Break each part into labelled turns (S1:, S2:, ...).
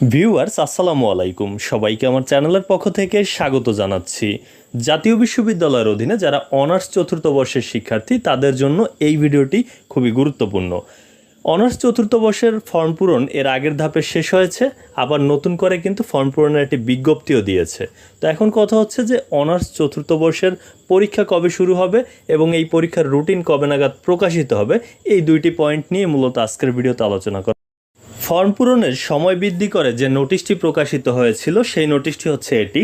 S1: Viewers আসসালামু আলাইকুম। সবাইকে আমার চ্যানেলের পক্ষ থেকে স্বাগত জানাচ্ছি। জাতীয় বিশ্ববিদ্যালয়ের অধীনে যারা অনার্স চতুর্থ বর্ষের শিক্ষার্থী, তাদের জন্য এই ভিডিওটি খুবই গুরুত্বপূর্ণ। অনার্স চতুর্থ বর্ষের ফর্ম পূরণ এর আগের ধাপে শেষ হয়েছে, আবার নতুন করে কিন্তু ফর্ম পূরণের একটি বিজ্ঞপ্তিও দিয়েছে। তো এখন কথা হচ্ছে যে, অনার্স চতুর্থ বর্ষের পরীক্ষা কবে শুরু হবে এবং এই পরীক্ষার রুটিন কবে নাগাদ প্রকাশিত হবে, এই দুইটি পয়েন্ট নিয়ে মূলত আজকের ভিডিওতে আলোচনা করা ফর্ম পূরণের সময় বৃদ্ধি করে যে নোটিশটি প্রকাশিত হয়েছিল, সেই নোটিশটি হচ্ছে এটি।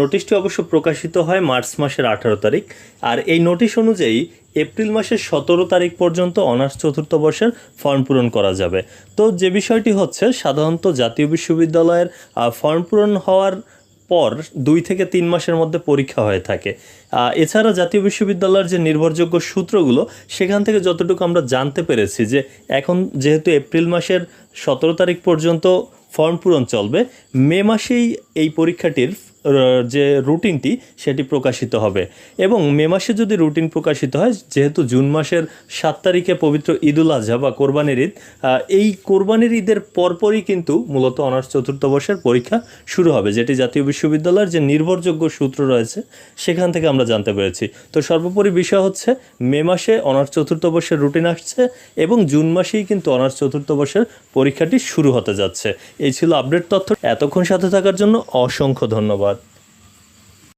S1: নোটিশটি অবশ্য প্রকাশিত হয় মার্চ মাসের আঠারো তারিখ, আর এই নোটিশ অনুযায়ী এপ্রিল মাসের সতেরো তারিখ পর্যন্ত অনার্স চতুর্থ বর্ষের ফর্ম পূরণ করা যাবে। তো যে বিষয়টি হচ্ছে, সাধারণত জাতীয় বিশ্ববিদ্যালয়ের ফর্ম পূরণ হওয়ার পর দুই থেকে তিন মাসের মধ্যে পরীক্ষা হয়ে থাকে। এছাড়া জাতীয় বিশ্ববিদ্যালয়ের যে নির্ভরযোগ্য সূত্রগুলো, সেখান থেকে যতটুকু আমরা জানতে পেরেছি যে এখন যেহেতু এপ্রিল মাসের সতেরো তারিখ পর্যন্ত ফর্ম পূরণ চলবে, মে মাসেই এই পরীক্ষাটির যে রুটিনটি সেটি প্রকাশিত হবে। এবং মে মাসে যদি রুটিন প্রকাশিত হয়, যেহেতু জুন মাসের সাত তারিখে পবিত্র ঈদুল আজহা বা কোরবানির ঈদ এই কোরবানির ঈদের পরপরই কিন্তু মূলত অনার্স চতুর্থ বর্ষের পরীক্ষা শুরু হবে, যেটি জাতীয় বিশ্ববিদ্যালয়ের যে নির্ভরযোগ্য সূত্র রয়েছে, সেখান থেকে আমরা জানতে পেরেছি। তো সর্বোপরি বিষয় হচ্ছে, মে মাসে অনার্স চতুর্থ বর্ষের রুটিন আসছে এবং জুন মাসেই কিন্তু অনার্স চতুর্থ বর্ষের পরীক্ষাটি শুরু হতে যাচ্ছে। এই ছিল আপডেট তথ্য। এতক্ষণ সাথে থাকার জন্য অসংখ্য ধন্যবাদ।